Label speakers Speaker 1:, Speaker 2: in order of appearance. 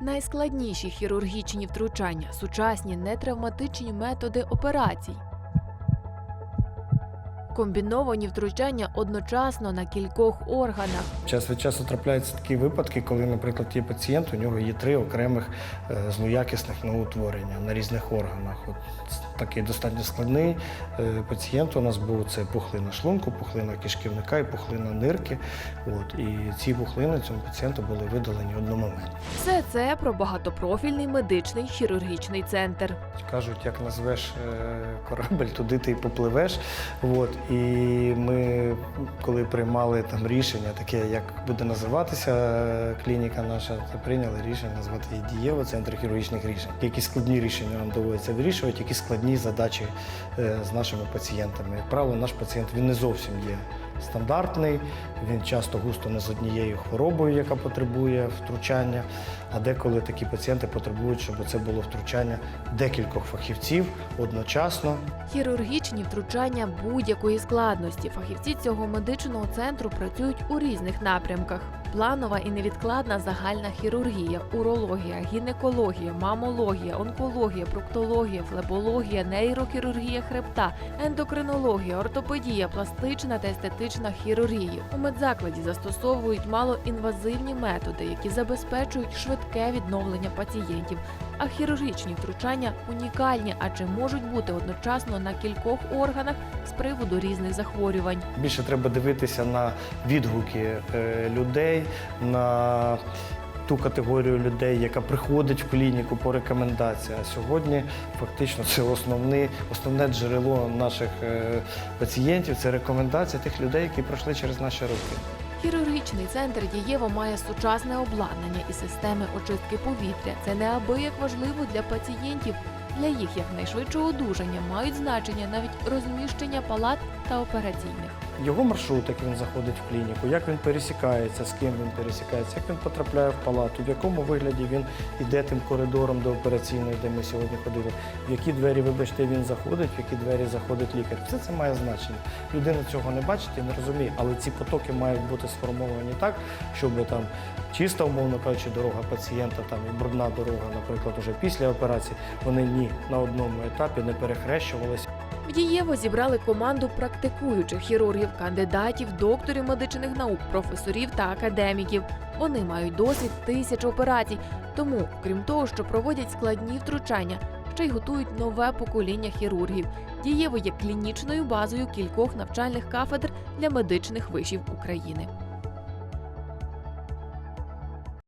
Speaker 1: Найскладніші хірургічні втручання, сучасні нетравматичні методи операцій. Комбіновані втручання одночасно на кількох органах.
Speaker 2: Час від часу трапляються такі випадки, коли, наприклад, є пацієнт, у нього є три окремих е, злоякісних новоутворення на різних органах. От такий достатньо складний е, пацієнт у нас був це пухлина шлунку, пухлина кишківника і пухлина нирки. От, і ці пухлини цьому пацієнту були видалені одномоментно.
Speaker 1: Все це про багатопрофільний медичний хірургічний центр.
Speaker 2: Кажуть, як назвеш е, корабель, туди ти й попливеш. От, і ми, коли приймали там рішення, таке, як буде називатися е, клініка наша, то прийняли рішення назвати її дієво центр хірургічних рішень. Які складні рішення нам доводиться вирішувати, які складні задачі е, з нашими пацієнтами. Як правило, наш пацієнт він не зовсім є стандартний, він часто густо не з однією хворобою, яка потребує втручання. А деколи такі пацієнти потребують, щоб це було втручання декількох фахівців одночасно.
Speaker 1: Хірургічні втручання будь-якої складності. Фахівці цього медичного центру працюють у різних напрямках: планова і невідкладна загальна хірургія, урологія, гінекологія, мамологія, онкологія, проктологія, флебологія, нейрохірургія хребта, ендокринологія, ортопедія, пластична та естетична хірургія. У медзакладі застосовують малоінвазивні методи, які забезпечують швидке відновлення пацієнтів. А хірургічні втручання унікальні, адже можуть бути одночасно на кількох органах з приводу різних захворювань.
Speaker 2: Більше треба дивитися на відгуки е, людей, на ту категорію людей, яка приходить в клініку по рекомендаціям. А сьогодні фактично це основне, основне джерело наших е, пацієнтів, це рекомендації тих людей, які пройшли через наші руки.
Speaker 1: Хірургічний центр дієво має сучасне обладнання і системи очистки повітря. Це неабияк важливо для пацієнтів. Для їх якнайшвидшого одужання мають значення навіть розміщення палат та операційних.
Speaker 2: Його маршрут, як він заходить в клініку, як він пересікається, з ким він пересікається, як він потрапляє в палату, в якому вигляді він йде тим коридором до операційної, де ми сьогодні ходили, в які двері, вибачте, він заходить, в які двері заходить лікар. Все це має значення. Людина цього не бачить і не розуміє, але ці потоки мають бути сформовані так, щоб там чиста, умовно кажучи, дорога пацієнта, там і брудна дорога, наприклад, уже після операції, вони ні на одному етапі не перехрещувалися.
Speaker 1: Дієво зібрали команду практикуючих хірургів, кандидатів, докторів медичних наук, професорів та академіків. Вони мають досвід тисяч операцій. Тому, крім того, що проводять складні втручання, ще й готують нове покоління хірургів. Дієво є клінічною базою кількох навчальних кафедр для медичних вишів України.